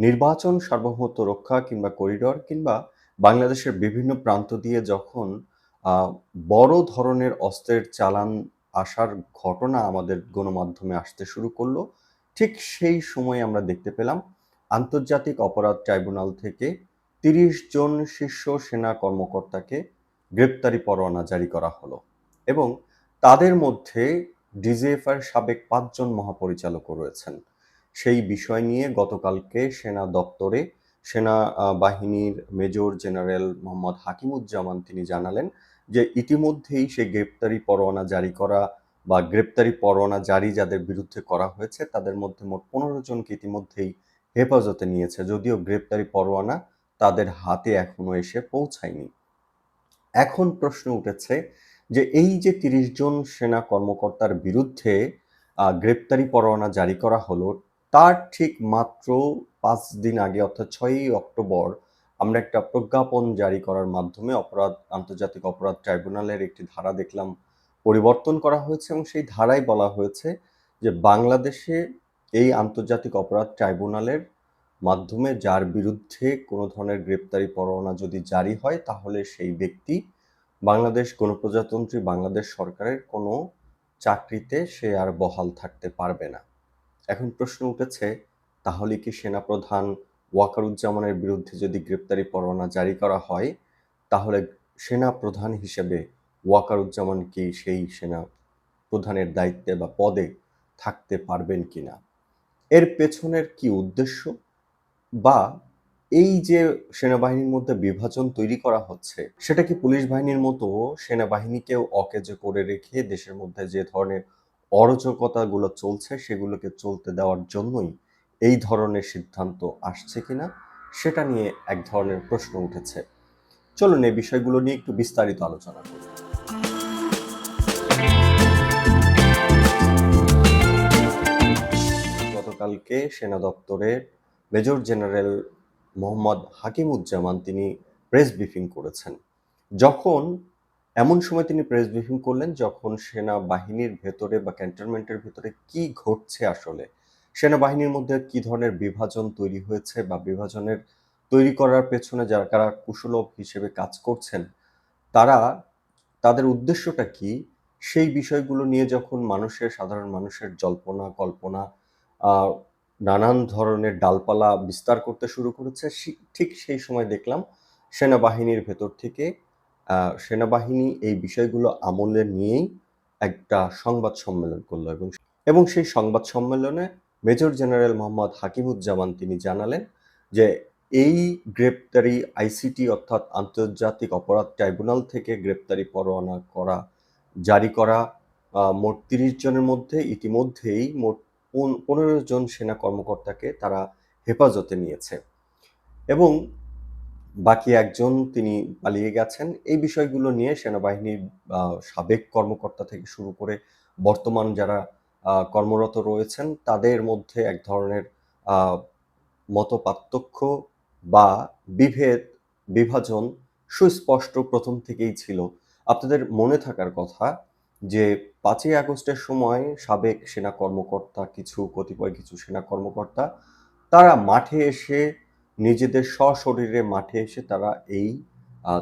নির্বাচন সার্বভৌমত্ব রক্ষা কিংবা করিডর কিংবা বাংলাদেশের বিভিন্ন প্রান্ত দিয়ে যখন বড় ধরনের অস্ত্রের চালান আসার ঘটনা আমাদের গণমাধ্যমে আসতে শুরু করল, ঠিক সেই সময় আমরা দেখতে পেলাম আন্তর্জাতিক অপরাধ ট্রাইব্যুনাল থেকে তিরিশ জন শীর্ষ সেনা কর্মকর্তাকে গ্রেপ্তারি পরোয়ানা জারি করা হলো এবং তাদের মধ্যে ডিজিএফআর সাবেক পাঁচজন মহাপরিচালকও রয়েছেন। সেই বিষয় নিয়ে গতকালকে সেনা দপ্তরে সেনা বাহিনীর মেজর জেনারেল মোহাম্মদ হাকিমুজ্জামান তিনি জানালেন যে ইতিমধ্যেই সেই গ্রেপ্তারি পরোয়ানা জারি করা বা গ্রেপ্তারি পরোয়ানা জারি যাদের বিরুদ্ধে করা হয়েছে তাদের মধ্যে মোট পনেরো জনকে ইতিমধ্যেই হেফাজতে নিয়েছে। যদিও গ্রেপ্তারি পরোয়ানা তাদের হাতে এখনও এসে পৌঁছায়নি। এখন প্রশ্ন উঠেছে যে এই যে তিরিশ জন সেনা কর্মকর্তার বিরুদ্ধে গ্রেপ্তারি পরোয়ানা জারি করা হলো তার ঠিক মাত্র পাঁচ দিন আগে, অর্থাৎ ছয়ই অক্টোবর, আমরা একটা প্রজ্ঞাপন জারি করার মাধ্যমে অপরাধ, আন্তর্জাতিক অপরাধ ট্রাইব্যুনালের একটি ধারা দেখলাম, পরিবর্তন করা হয়েছে এবং সেই ধারায় বলা হয়েছে যে বাংলাদেশে এই আন্তর্জাতিক অপরাধ ট্রাইব্যুনালের মাধ্যমে যার বিরুদ্ধে কোনো ধরনের গ্রেপ্তারি পরোয়ানা যদি জারি হয়, তাহলে সেই ব্যক্তি বাংলাদেশ গণপ্রজাতন্ত্রী বাংলাদেশ সরকারের কোনো চাকরিতে সে আর বহাল থাকতে পারবে না। এখন প্রশ্ন উঠেছে, তাহলে কি সেনাপ্রধান ওয়াকারুজ্জামানের বিরুদ্ধে যদি গ্রেপ্তারি পরোয়ানা জারি করা হয়, তাহলে সেনা প্রধান হিসেবে ওয়াকারুজ্জামান কি সেই সেনা প্রধানের দায়িত্বে বা পদে থাকতে পারবেন কিনা? এর পেছনের কি উদ্দেশ্য? বা এই যে সেনাবাহিনীর মধ্যে বিভাজন তৈরি করা হচ্ছে, সেটা কি পুলিশ বাহিনীর মতো সেনাবাহিনীকেও অকেজে করে রেখে দেশের মধ্যে যে ধরনের অরাজকতাগুলো চলছে, সেগুলোকে চলতে দেওয়ার জন্যই এই ধরনের সিদ্ধান্ত আসছে কিনা, সেটা নিয়ে এক ধরনের প্রশ্ন উঠেছে। চলুন এই বিষয়গুলো নিয়ে একটু বিস্তারিত আলোচনা করি। গতকালকে সেনা দপ্তরের মেজর জেনারেল মোহাম্মদ হাকিমুজ্জামান তিনি প্রেস ব্রিফিং করেছেন। যখন এমন সময় তিনি প্রেস ব্রিফিং করলেন যখন সেনাবাহিনীর ভেতরে বা ক্যান্টনমেন্টের ভেতরে কি ঘটছে আসলে? সেনাবাহিনীর মধ্যে কি ধরনের বিভাজন তৈরি হয়েছে বা বিভাজনের তৈরি করার পেছনে যারা, কারা কুশলভ হিসেবে কাজ করছেন, তারা, তাদের উদ্দেশ্যটা কি? সেই বিষয়গুলো নিয়ে যখন মানুষের, সাধারণ মানুষের জল্পনা, কল্পনা নানান ধরনের ডালপালা বিস্তার করতে শুরু করেছে ঠিক সেই সময় দেখলাম সেনাবাহিনীর ভেতর থেকে সেনাবাহিনী এই বিষয়গুলো আমলে নিয়েই একটা সংবাদ সম্মেলন করল এবং এবং সেই সংবাদ সম্মেলনে মেজর জেনারেল মোহাম্মদ হাকিমুজ্জামান তিনি জানালেন যে এই গ্রেপ্তারি আইসিটি অর্থাৎ আন্তর্জাতিক অপরাধ ট্রাইব্যুনাল থেকে গ্রেপ্তারি পরোয়ানা করা, জারি করা মোট তিরিশ জনের মধ্যে ইতিমধ্যেই মোট পন- পনেরো জন সেনা কর্মকর্তাকে তারা হেফাজতে নিয়েছে। এবং বাকি একজন তিনি পালিয়ে গেছেন। এই বিষয়গুলো নিয়ে সেনাবাহিনীর সাবেক কর্মকর্তা থেকে শুরু করে বর্তমান যারা কর্মরত রয়েছেন তাদের মধ্যে এক ধরনের আহ, মতপার্থক্য বা বিভেদ বিভাজন সুস্পষ্ট প্রথম থেকেই ছিল। আপনাদের মনে থাকার কথা যে পাঁচই আগস্টের সময় সাবেক সেনা কর্মকর্তা কিছু কতিপয় কিছু সেনা কর্মকর্তা তারা মাঠে এসে নিজেদের সশরীরে মাঠে এসে তারা এই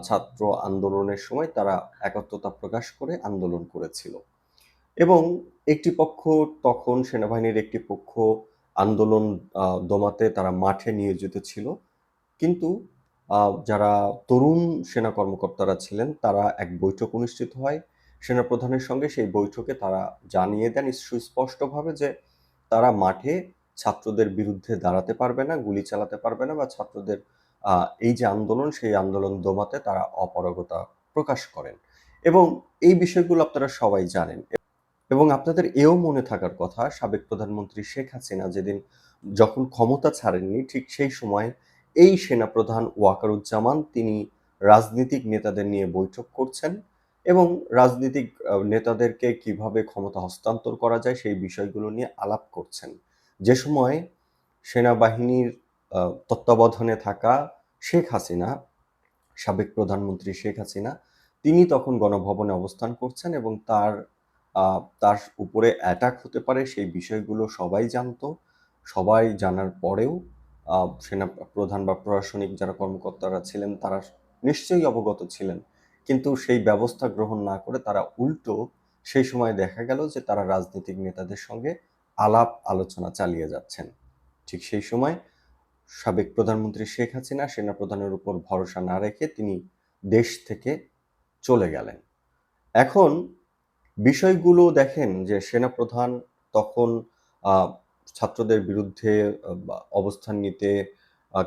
ছাত্র আন্দোলনের সময় তারা একাত্মতা প্রকাশ করে আন্দোলন করেছিল। এবং একটি পক্ষ তখন সেনাবাহিনীর একটি পক্ষ আন্দোলন দমাতে তারা মাঠে নিয়োজিত ছিল। কিন্তু যারা তরুণ সেনা কর্মকর্তারা ছিলেন তারা এক বৈঠক অনুষ্ঠিত হয়। সেনাপ্রধানের সঙ্গে সেই বৈঠকে তারা জানিয়ে দেন সুস্পষ্টভাবে যে তারা মাঠে ছাত্রদের বিরুদ্ধে দাঁড়াতে পারবে না, গুলি চালাতে পারবে না বা ছাত্রদের এই যে আন্দোলন, সেই আন্দোলন দমাতে তারা অপারগতা প্রকাশ করেন। এবং এই বিষয়গুলো আপনারা সবাই জানেন। এবং আপনাদের এও মনে থাকার কথা, সাবেক প্রধানমন্ত্রী শেখ হাসিনা যেদিন যখন ক্ষমতা ছাড়েননি, ঠিক সেই সময় এই সেনাপ্রধান ওয়াকারুজ্জামান তিনি রাজনৈতিক নেতাদের নিয়ে বৈঠক করছেন এবং রাজনৈতিক নেতাদেরকে কীভাবে ক্ষমতা হস্তান্তর করা যায় সেই বিষয়গুলো নিয়ে আলাপ করছেন। যে সময় সেনাবাহিনীর তত্ত্বাবধানে থাকা শেখ হাসিনা, সাবেক প্রধানমন্ত্রী শেখ হাসিনা, তিনি তখন গণভবনে অবস্থান করছেন এবং তার তার উপরে অ্যাটাক হতে পারে সেই বিষয়গুলো সবাই জানতো। সবাই জানার পরেও সেনা প্রধান বা প্রশাসনিক যারা কর্মকর্তারা ছিলেন তারা নিশ্চয়ই অবগত ছিলেন। কিন্তু সেই ব্যবস্থা গ্রহণ না করে তারা উল্টো সেই সময় দেখা গেল যে তারা রাজনৈতিক নেতাদের সঙ্গে আলাপ আলোচনা চালিয়ে যাচ্ছেন। ঠিক সেই সময় সাবেক প্রধানমন্ত্রী শেখ হাসিনা সেনাপ্রধানের উপর ভরসা না রেখে তিনি দেশ থেকে চলে গেলেন। এখন বিষয়গুলো দেখেন যে সেনাপ্রধান তখন ছাত্রদের বিরুদ্ধে অবস্থান নিতে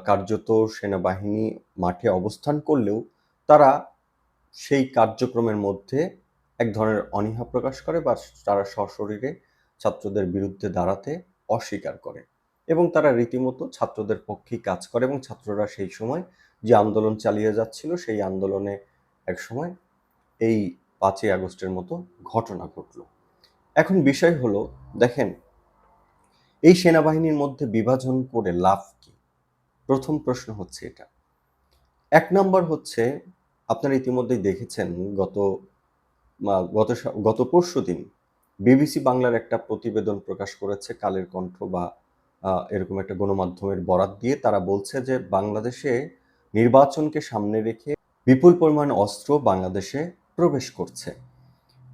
কার্যত সেনাবাহিনী মাঠে অবস্থান করলেও তারা সেই কার্যক্রমের মধ্যে এক ধরনের অনীহা প্রকাশ করে বা তারা সশরীরে ছাত্রদের বিরুদ্ধে দাঁড়াতে অস্বীকার করে এবং তারা রীতিমতো ছাত্রদের পক্ষেই কাজ করে এবং ছাত্ররা সেই সময় যে আন্দোলন চালিয়ে যাচ্ছিল, সেই আন্দোলনে এক সময় এই পাঁচই আগস্টের মতো ঘটনা ঘটলো। এখন বিষয় হলো, দেখেন, এই সেনাবাহিনীর মধ্যে বিভাজন করে লাভ কি? প্রথম প্রশ্ন হচ্ছে এটা। এক নম্বর হচ্ছে, আপনারা ইতিমধ্যেই দেখেছেন গত গত গত পরশু দিন বিবিসি বাংলার একটা প্রতিবেদন প্রকাশ করেছে, কালের কণ্ঠ বা এরকম একটা গণমাধ্যমের বরাত দিয়ে। তারা বলছে যে, বাংলাদেশে নির্বাচনকে সামনে রেখে বিপুল পরিমাণ অস্ত্র বাংলাদেশে প্রবেশ করছে।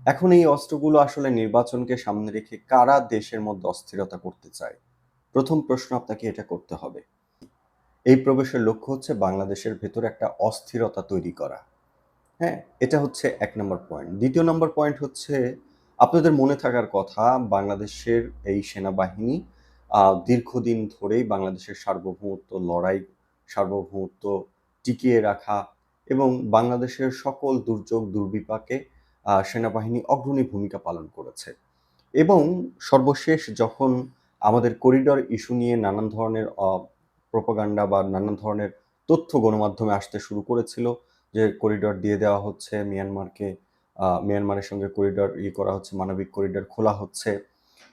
এখন এই অস্ত্রগুলো আসলে নির্বাচনকে সামনে রেখে কারা দেশের মধ্যে অস্থিরতা করতে চায়? প্রথম প্রশ্ন আপনাকে এটা করতে হবে। এই প্রবেশের লক্ষ্য হচ্ছে বাংলাদেশের ভেতরে একটা অস্থিরতা তৈরি করা। হ্যাঁ এটা হচ্ছে এক নম্বর পয়েন্ট। দ্বিতীয় নম্বর পয়েন্ট হচ্ছে আপনাদের মনে থাকার কথা, বাংলাদেশের এই সেনাবাহিনী দীর্ঘদিন ধরেই বাংলাদেশের সার্বভৌমত্ব লড়াই, সার্বভৌমত্ব টিকিয়ে রাখা এবং বাংলাদেশের সকল দুর্যোগ, দুর্বিপাকে সেনাবাহিনী অগ্রণী ভূমিকা পালন করেছে। এবং সর্বশেষ যখন আমাদের করিডর ইস্যু নিয়ে নানান ধরনের প্রোপাগান্ডা বা নানান ধরনের তথ্য গণমাধ্যমে আসতে শুরু করেছিল, যে করিডর দিয়ে দেওয়া হচ্ছে, মিয়ানমারকে মিয়ানমারের সঙ্গে করিডর ই করা হচ্ছে, মানবিক করিডর খোলা হচ্ছে।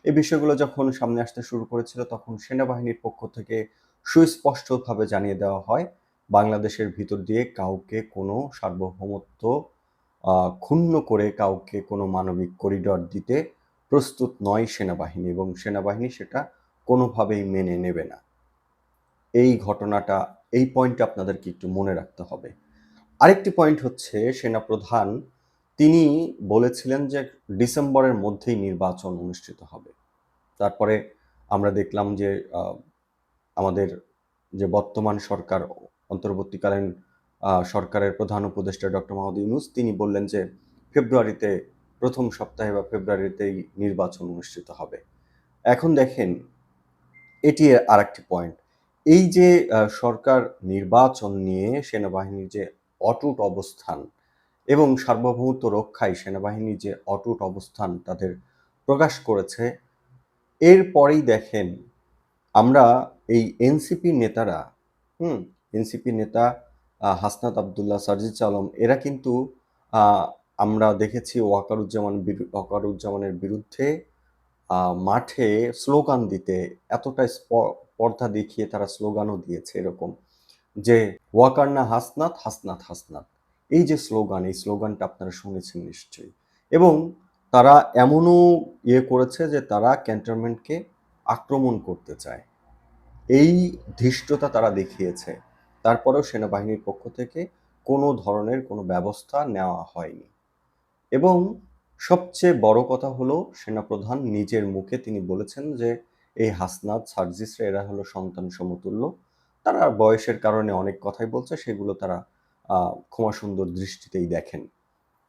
এই বিষয়গুলো যখন সামনে আসতে শুরু করেছিল, তখন সেনাবাহিনীর পক্ষ থেকে সুস্পষ্টভাবে জানিয়ে দেওয়া হয়, বাংলাদেশের ভিতর দিয়ে কাউকে কোনো সার্বভৌমত্ব ক্ষুণ্ণ করে কাউকে কোনো মানবিক করিডর দিতে প্রস্তুত নয় সেনাবাহিনী এবং সেনাবাহিনী সেটা কোনোভাবেই মেনে নেবে না। এই ঘটনাটা, এই পয়েন্টটা আপনাদেরকে একটু মনে রাখতে হবে। আরেকটি পয়েন্ট হচ্ছে সেনাপ্রধান তিনি বলেছিলেন যে ডিসেম্বরের মধ্যেই নির্বাচন অনুষ্ঠিত হবে। তারপরে আমরা দেখলাম যে আমাদের যে বর্তমান সরকার, অন্তর্বর্তীকালীন সরকারের প্রধান উপদেষ্টা ডক্টর মাহমুদ ইউনুস, তিনি বললেন যে ফেব্রুয়ারিতে, প্রথম সপ্তাহে বা ফেব্রুয়ারিতেই নির্বাচন অনুষ্ঠিত হবে। এখন দেখেন, এটি আরেকটি পয়েন্ট। এই যে সরকার নির্বাচন নিয়ে সেনাবাহিনীর যে অটুট অবস্থান এবং সার্বভৌমত্ব রক্ষায় সেনাবাহিনীর যে অটুট অবস্থান তাদের প্রকাশ করেছে এরপরেই দেখেন আমরা এই এনসিপি নেতারা, হুম, এনসিপি নেতা হাসনাত সার্জিস আলম, এরা কিন্তু আমরা দেখেছি ওয়াকারুজ্জামান ওয়াকারুজ্জামানের বিরুদ্ধে মাঠে স্লোগান দিতে এতটা স্প- স্পর্ধা দেখিয়ে তারা স্লোগানও দিয়েছে এরকম যে, ওয়াকার না হাসনাত হাসনাত হাসনাত। এই যে স্লোগান, এই স্লোগানটা আপনারা শুনেছেন নিশ্চয়ই। এবং তারা এমনও ইয়ে করেছে যে তারা ক্যান্টনমেন্টকে আক্রমণ করতে চায়। এই ধৃষ্টতা তারা দেখিয়েছে। তারপরেও সেনাবাহিনীর পক্ষ থেকে কোনো ধরনের কোনো ব্যবস্থা নেওয়া হয়নি। এবং সবচেয়ে বড় কথা হলো, সেনাপ্রধান নিজের মুখে তিনি বলেছেন যে, এই হাসনাদ সার্জিসরা, এরা হলো সন্তান সমতুল্য। তারা বয়সের কারণে অনেক কথাই বলছে, সেগুলো তারা ক্ষমা সুন্দর দৃষ্টিতেই দেখেন।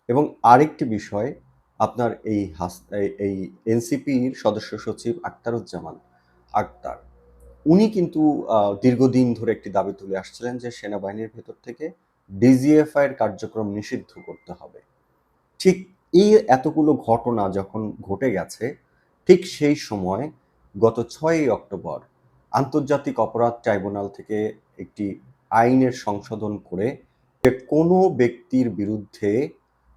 এবং আরেকটি বিষয়, আপনার এই হাস, এই- এনসিপির সদস্য সচিব আক্তারুজ্জামান আক্তার, উনি কিন্তু দীর্ঘদিন ধরে একটি দাবি তুলে আসছিলেন যে সেনাবাহিনীর ভেতর থেকে ডিজিএফআই এর কার্যক্রম নিষিদ্ধ করতে হবে। ঠিক এই এতগুলো ঘটনা যখন ঘটে গেছে, ঠিক সেই সময় গত ছয়ই অক্টোবর আন্তর্জাতিক অপরাধ ট্রাইব্যুনাল থেকে একটি আইনের সংশোধন করে যে কোনো ব্যক্তির বিরুদ্ধে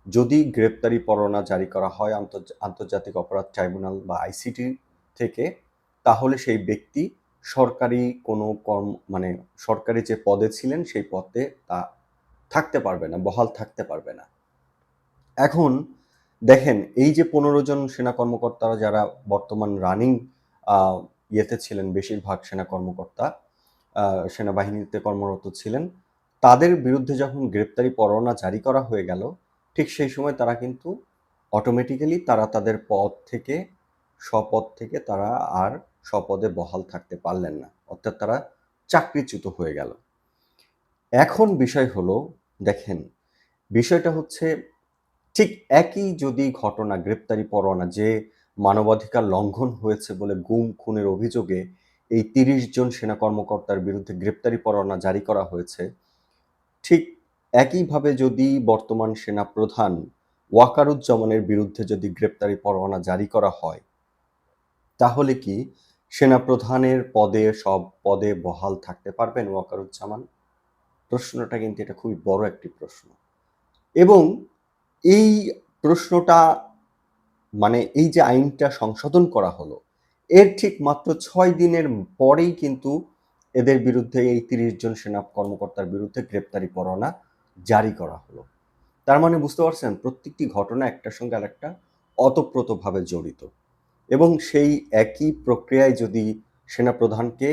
যদি গ্রেপ্তারি পরোয়ানা জারি করা হয় আন্তর্জা- আন্তর্জাতিক অপরাধ ট্রাইব্যুনাল বা আইসিটি থেকে, তাহলে সেই ব্যক্তি সরকারি কোনো কর্ম মানে সরকারি যে পদে ছিলেন সেই পদে তা থাকতে পারবে না, বহাল থাকতে পারবে না। এখন দেখেন, এই যে পনেরো জন সেনা কর্মকর্তারা যারা বর্তমান রানিং ইয়েতে ছিলেন, বেশিরভাগ সেনা কর্মকর্তা সেনাবাহিনীতে কর্মরত ছিলেন তাদের বিরুদ্ধে যখন গ্রেপ্তারি পরোয়ানা জারি করা হয়ে গেল, ঠিক সেই সময় তারা কিন্তু অটোমেটিক্যালি তারা তাদের পদ থেকে, স্বপদ থেকে তারা আর স্বপদে বহাল থাকতে পারলেন না। অর্থাৎ তারা চাকরিচ্যুত হয়ে গেল। এখন বিষয় হলো, দেখেন, বিষয়টা হচ্ছে ঠিক একই যদি ঘটনা, গ্রেপ্তারি পরোয়ানা যে মানবাধিকার লঙ্ঘন হয়েছে বলে গুম, খুনের অভিযোগে এই তিরিশ জন সেনা কর্মকর্তার বিরুদ্ধে গ্রেপ্তারি পরোয়ানা জারি করা হয়েছে ঠিক একইভাবে যদি বর্তমান সেনা প্রধান ওয়াকারুজ্জামানের বিরুদ্ধে যদি গ্রেপ্তারি পরোয়ানা জারি করা হয়, তাহলে কি সেনা প্রধানের পদে, সব পদে বহাল থাকতে পারবেন ওয়াকারুজ্জামান? প্রশ্নটা কিন্তু এটা খুবই বড় একটি প্রশ্ন। এবং এই প্রশ্নটা মানে এই যে আইনটা সংশোধন করা হলো, এর ঠিক মাত্র ছয় দিনের পরেই কিন্তু এদের বিরুদ্ধে এই তিরিশ জন সেনা কর্মকর্তার বিরুদ্ধে গ্রেপ্তারি পরোয়ানা জারি করা হলো। তার মানে বুঝতে পারছেন, প্রত্যেকটি ঘটনা একটার সঙ্গে আর আরেকটা অতপ্রতভাবে জড়িত। এবং সেই একই প্রক্রিয়ায় যদি সেনাপ্রধানকে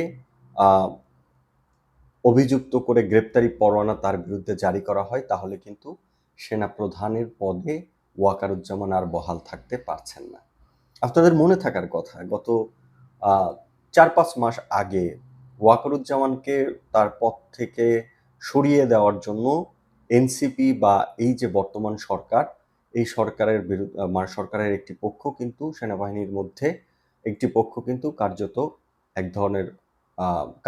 অভিযুক্ত করে গ্রেপ্তারি পরোয়ানা তার বিরুদ্ধে জারি করা হয়, তাহলে কিন্তু সেনাপ্রধানের পদে ওয়াকারুজ্জামান আর বহাল থাকতে পারছেন না। আপনাদের মনে থাকার কথা, গত চার পাঁচ মাস আগে ওয়াকারুজ্জামানকে তার পদ থেকে সরিয়ে দেওয়ার জন্য এনসিপি বা এই যে বর্তমান সরকার, এই সরকারের বিরুদ্ধে মানে সরকারের একটি পক্ষ কিন্তু সেনাবাহিনীর মধ্যে একটি পক্ষ কিন্তু কার্যত এক ধরনের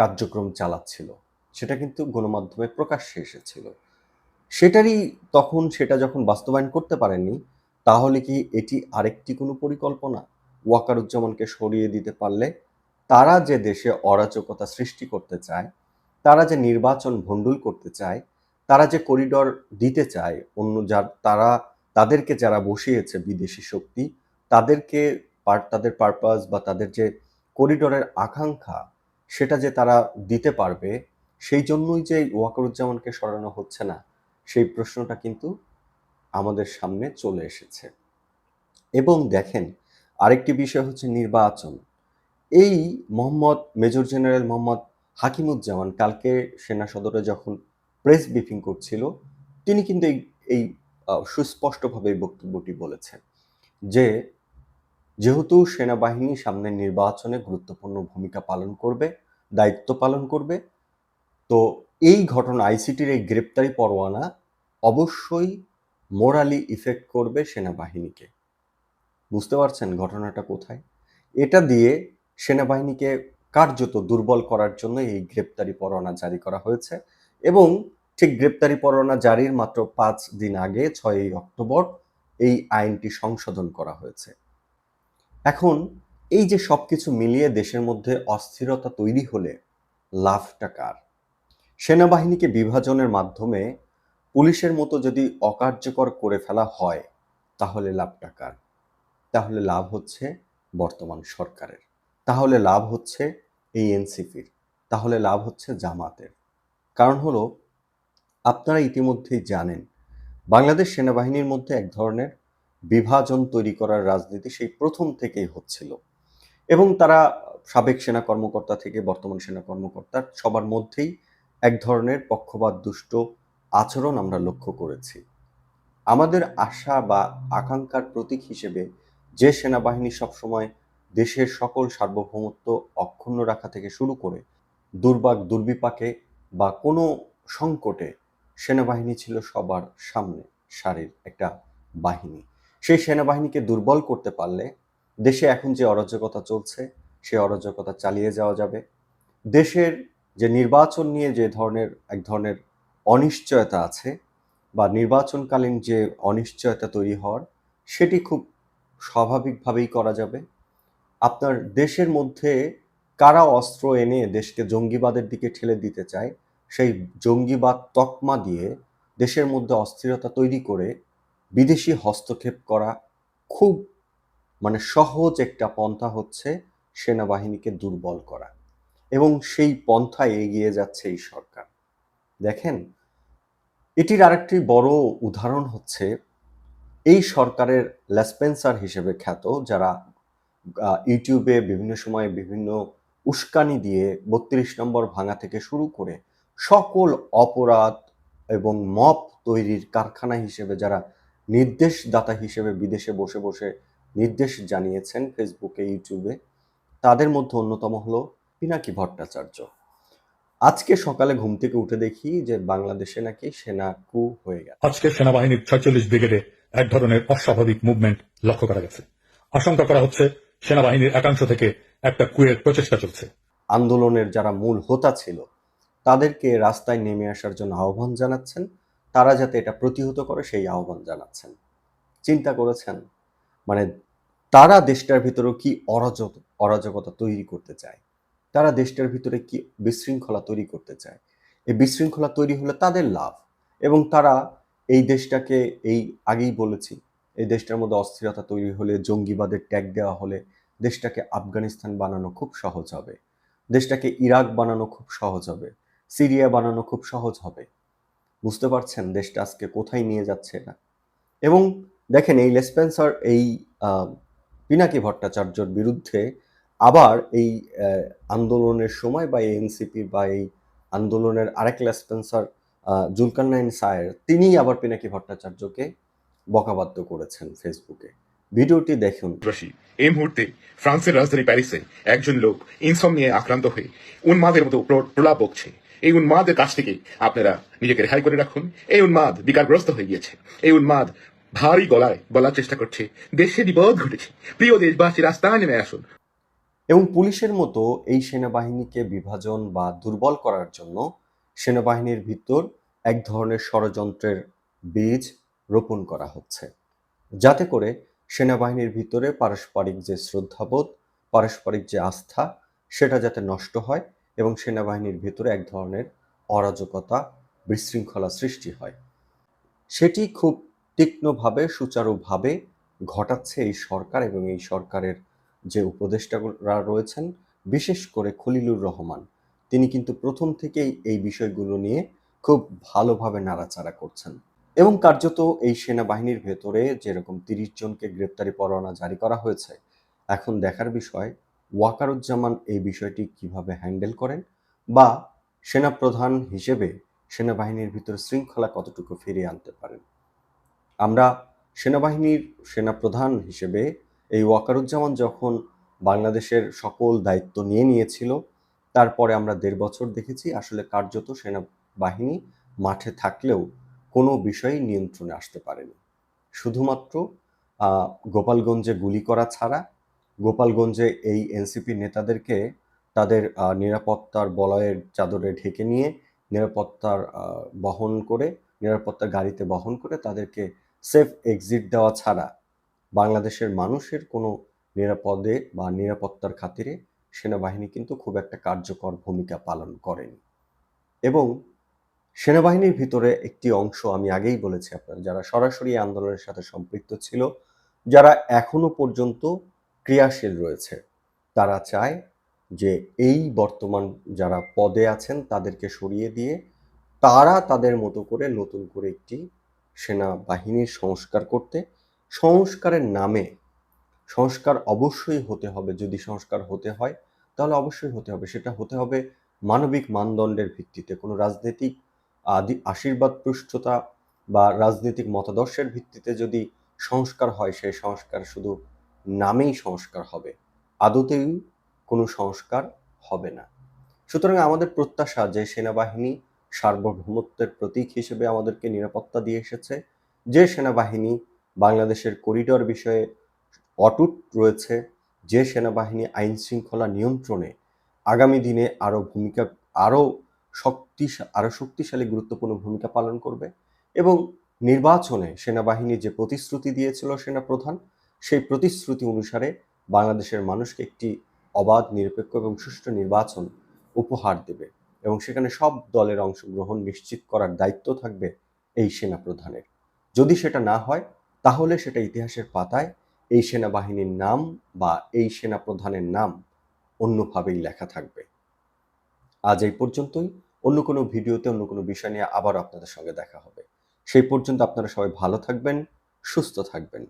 কার্যক্রম চালাচ্ছিল। সেটা কিন্তু গণমাধ্যমে প্রকাশ্যে এসেছিল। সেটারই তখন সেটা যখন বাস্তবায়ন করতে পারেননি, তাহলে কি এটি আরেকটি কোনো পরিকল্পনা? ওয়াকারুজ্জামানকে সরিয়ে দিতে পারলে তারা যে দেশে অরাজকতা সৃষ্টি করতে চায়, তারা যে নির্বাচন ভণ্ডুল করতে চায়, তারা যে করিডর দিতে চায়, অন্য যার, তারা, তাদেরকে যারা বসিয়েছে বিদেশি শক্তি, তাদেরকে তাদের পারপাস বা তাদের যে করিডোরের আকাঙ্ক্ষা, সেটা যে তারা দিতে পারবে, সেই জন্যই যে ওয়াকারুজ্জামানকে সরানো হচ্ছে না, সেই প্রশ্নটা কিন্তু আমাদের সামনে চলে এসেছে। এবং দেখেন, আরেকটি বিষয় হচ্ছে নির্বাচন। এই মোহাম্মদ, মেজর জেনারেল মোহাম্মদ হাকিমুজ্জামান কালকে সেনা সদরে যখন প্রেস ব্রিফিং করছিল, তিনি কিন্তু এই এই সুস্পষ্টভাবে এই বক্তব্যটি বলেছেন যে, যেহেতু সেনাবাহিনী সামনে নির্বাচনে গুরুত্বপূর্ণ ভূমিকা পালন করবে, দায়িত্ব পালন করবে, তো এই ঘটনা, আইসিটির এই গ্রেপ্তারি পরোয়ানা অবশ্যই মোরালি ইফেক্ট করবে সেনাবাহিনীকে। বুঝতে পারছেন ঘটনাটা কোথায়? এটা দিয়ে সেনাবাহিনীকে কার্যত দুর্বল করার জন্য এই গ্রেপ্তারি পরোয়ানা জারি করা হয়েছে এবং ঠিক গ্রেপ্তারি পরোয়ানা জারির মাত্র পাঁচ দিন আগে, ছয়ই অক্টোবর, এই আইনটি সংশোধন করা হয়েছে। এখন এই যে সবকিছু মিলিয়ে দেশের মধ্যে অস্থিরতা তৈরি হলে লাভটা কার? সেনাবাহিনীকে বিভাজনের মাধ্যমে পুলিশের মতো যদি অকার্যকর করে ফেলা হয়, তাহলে লাভটা কার? তাহলে লাভ হচ্ছে বর্তমান সরকারের। তাহলে লাভ হচ্ছে এই এনসিপির, তাহলে লাভ হচ্ছে জামাতের। কারণ হলো, আপনারা ইতিমধ্যেই জানেন, বাংলাদেশ সেনাবাহিনীর মধ্যে এক ধরনের বিভাজন তৈরি করার রাজনীতি সেই প্রথম থেকেই হচ্ছিল। এবং তারা সাবেক সেনা কর্মকর্তা থেকে বর্তমান সেনা কর্মকর্তার সবার মধ্যেই এক ধরনের পক্ষপাত দুষ্ট আচরণ আমরা লক্ষ্য করেছি। আমাদের আশা বা আকাঙ্ক্ষার প্রতীক হিসেবে যে সেনাবাহিনী সবসময় দেশের সকল সার্বভৌমত্ব অক্ষুণ্ণ রাখা থেকে শুরু করে দুর্বাগ দুর্বিপাকে বা কোনো সংকটে সেনাবাহিনী ছিল সবার সামনে সারির একটা বাহিনী। সেই সেনাবাহিনীকে দুর্বল করতে পারলে দেশে এখন যে অরাজকতা চলছে, সে অরাজকতা চালিয়ে যাওয়া যাবে। দেশের যে নির্বাচন নিয়ে যে ধরনের, এক ধরনের অনিশ্চয়তা আছে বা নির্বাচনকালীন যে অনিশ্চয়তা তৈরি হওয়ার, সেটি খুব স্বাভাবিকভাবেই করা যাবে। আপনার দেশের মধ্যে কারা অস্ত্র এনে দেশকে জঙ্গিবাদের দিকে ঠেলে দিতে চায়, সেই জঙ্গিবাদ তকমা দিয়ে দেশের মধ্যে অস্থিরতা তৈরি করে বিদেশি হস্তক্ষেপ করা খুব মানে সহজ একটা পন্থা হচ্ছে সেনাবাহিনীকে দুর্বল করা। এবং সেই পন্থায় এগিয়ে যাচ্ছে এই সরকার। দেখেন, এটির আরেকটি বড় উদাহরণ হচ্ছে এই সরকারের লেসপেন্সার হিসেবে খ্যাত যারা ইউটিউবে বিভিন্ন সময় বিভিন্ন উস্কানি দিয়ে বত্রিশ নম্বর ভাঙা থেকে শুরু করে সকল অপরাধ এবং মপ তৈরির কারখানা হিসেবে যারা নির্দেশদাতা হিসেবে বিদেশে বসে বসে নির্দেশ জানিয়েছেন ফেসবুকে, ইউটিউবে, তাদের মধ্যে অন্যতম হলো পিনাকি ভট্টাচার্য। আজকে সকালে ঘুম থেকে উঠে দেখি যে বাংলাদেশে নাকি সেনা কু হয়ে গেছে। আজকে সেনাবাহিনীর ছয়চল্লিশ ব্রিগেডে এক ধরনের অস্বাভাবিক মুভমেন্ট লক্ষ্য করা গেছে। আশঙ্কা করা হচ্ছে সেনাবাহিনীর একাংশ থেকে একটা কুয়ের প্রচেষ্টা চলছে। আন্দোলনের যারা মূল হোতা ছিল, তাদেরকে রাস্তায় নেমে আসার জন্য আহ্বান জানাচ্ছেন। তারা যাতে এটা প্রতিহত করে, সেই আহ্বান জানাচ্ছেন। চিন্তা করেছেন মানে তারা দেশটার ভিতরেও কি অরাজক, অরাজকতা তৈরি করতে চায়? তারা দেশটার ভিতরে কি বিশৃঙ্খলা তৈরি করতে চায়? এই বিশৃঙ্খলা তৈরি হলে তাদের লাভ? এবং তারা এই দেশটাকে এই আগেই বলেছি এই দেশটার মধ্যে অস্থিরতা তৈরি হলে, জঙ্গিবাদের ট্যাগ দেওয়া হলে দেশটাকে আফগানিস্তান বানানো খুব সহজ হবে। দেশটাকে ইরাক বানানো খুব সহজ হবে। সিরিয়া বানানো খুব সহজ হবে। বুঝতে পারছেন দেশটা আজকে কোথায় নিয়ে যাচ্ছে এটা এবং দেখেন এই লেসপেন্সার, এই পিনাকি ভট্টাচার্যর বিরুদ্ধে আবার এই আন্দোলনের সময় বা এই এনসিপি বা এই আন্দোলনের আরেক লেসপেন্সার জুলকান্নাইন সায়ের, তিনিই আবার পিনাকি ভট্টাচার্যকে বকাবাদ্য করেছেন ফেসবুকে ভিডিওটি দেখুন। রশি এই মুহূর্তে ফ্রান্সের রাজধানী প্যারিসে একজন লোক ইনসম নিয়ে আক্রান্ত হয়ে উন্মাদের মতো প্র- প্রলাপ বকছে। এই উন্মাদের কাছ থেকে আপনারা নিজেকে রেহাই করে রাখুন। এই উন্মাদ বিকারগ্রস্ত হয়ে গিয়েছে। এই উন্মাদ ভারী গলায় বলার চেষ্টা করছে। দেশে বিপদ ঘটেছে। প্রিয় দেশবাসী রাস্তায় নেমে আসুন। এবং পুলিশের মতো এই সেনাবাহিনীকে বিভাজন বা দুর্বল করার জন্য সেনাবাহিনীর ভিতর এক ধরনের ষড়যন্ত্রের বীজ রোপণ করা হচ্ছে। যাতে করে সেনাবাহিনীর ভিতরে পারস্পরিক যে শ্রদ্ধাবোধ, পারস্পরিক যে আস্থা, সেটা যাতে নষ্ট হয় এবং সেনাবাহিনীর ভিতরে এক ধরনের অরাজকতা, বিশৃঙ্খলা সৃষ্টি হয়। সেটি খুব তীক্ষ্ণভাবে, সুচারুভাবে ঘটাচ্ছে এই সরকার এবং এই সরকারের যে উপদেষ্টারা রয়েছেন, বিশেষ করে খলিলুর রহমান। তিনি কিন্তু প্রথম থেকেই এই বিষয়গুলো নিয়ে খুব ভালোভাবে নাড়াচাড়া করছেন। এবং কার্যত এই সেনাবাহিনীর ভেতরে যেরকম তিরিশ জনকে গ্রেপ্তারি পরোয়ানা জারি করা হয়েছে, এখন দেখার বিষয়, ওয়াকারুজ্জামান এই বিষয়টি কীভাবে হ্যান্ডেল করেন বা সেনাপ্রধান হিসেবে সেনাবাহিনীর ভিতর শৃঙ্খলা কতটুকু ফিরিয়ে আনতে পারেন? আমরা সেনাবাহিনীর সেনাপ্রধান হিসেবে এই ওয়াকারুজ্জামান যখন বাংলাদেশের সকল দায়িত্ব নিয়ে নিয়েছিল, তারপরে আমরা দেড় বছর দেখেছি আসলে কার্যত সেনাবাহিনী মাঠে থাকলেও কোনো বিষয়ই নিয়ন্ত্রণে আসতে পারেনি। শুধুমাত্র গোপালগঞ্জে গুলি করা ছাড়া গোপালগঞ্জে এই এনসিপি নেতাদেরকে তাদের নিরাপত্তার বলয়ের চাদরে ঢেকে নিয়ে নিরাপত্তার বহন করে নিরাপত্তার গাড়িতে বহন করে তাদেরকে সেফ এক্সিট দেওয়া ছাড়া বাংলাদেশের মানুষের কোনো নিরাপদে বা নিরাপত্তার খাতিরে সেনাবাহিনী কিন্তু খুব একটা কার্যকর ভূমিকা পালন করেনি। এবং সেনাবাহিনীর ভিতরে একটি অংশ, আমি আগেই বলেছি আপনার যারা সরাসরি আন্দোলনের সাথে সম্পৃক্ত ছিল, যারা এখনও পর্যন্ত ক্রিয়াশীল রয়েছে, তারা চায় যে এই বর্তমান যারা পদে আছেন, তাদেরকে সরিয়ে দিয়ে তারা তাদের মতো করে নতুন করে একটি সেনাবাহিনীর সংস্কার করতে, সংস্কারের নামে সংস্কার অবশ্যই হতে হবে, যদি সংস্কার হতে হয়, তাহলে অবশ্যই হতে হবে, সেটা হতে হবে মানবিক মানদণ্ডের ভিত্তিতে, কোনো রাজনৈতিক আদি আশীর্বাদ পৃষ্ঠতা বা রাজনৈতিক মতাদর্শের ভিত্তিতে যদি সংস্কার হয়, সেই সংস্কার শুধু নামেই সংস্কার হবে, আদতেই কোনো সংস্কার হবে না। সুতরাং আমাদের প্রত্যাশা যে সেনাবাহিনী সার্বভৌমত্বের প্রতীক হিসেবে আমাদেরকে নিরাপত্তা দিয়ে এসেছে, যে সেনাবাহিনী বাংলাদেশের করিডর বিষয়ে অটুট রয়েছে, যে সেনাবাহিনী আইন শৃঙ্খলা নিয়ন্ত্রণে আগামী দিনে আরও ভূমিকা, আরও শক্তি আরও শক্তিশালী, গুরুত্বপূর্ণ ভূমিকা পালন করবে এবং নির্বাচনে সেনাবাহিনী যে প্রতিশ্রুতি দিয়েছিল সেনাপ্রধান, সেই প্রতিশ্রুতি অনুসারে বাংলাদেশের মানুষকে একটি অবাধ, নিরপেক্ষ এবং সুষ্ঠু নির্বাচন উপহার দেবে এবং সেখানে সব দলের অংশগ্রহণ নিশ্চিত করার দায়িত্ব থাকবে এই সেনাপ্রধানের। যদি সেটা না হয়, তাহলে সেটা ইতিহাসের পাতায় এই সেনাবাহিনীর নাম বা এই সেনাপ্রধানের নাম অন্যভাবেই লেখা থাকবে। আজ এই পর্যন্তই। অন্য কোনো ভিডিওতে, অন্য কোনো বিষয় নিয়ে আবার আপনাদের সঙ্গে দেখা হবে। সেই পর্যন্ত আপনারা সবাই ভালো থাকবেন, সুস্থ থাকবেন।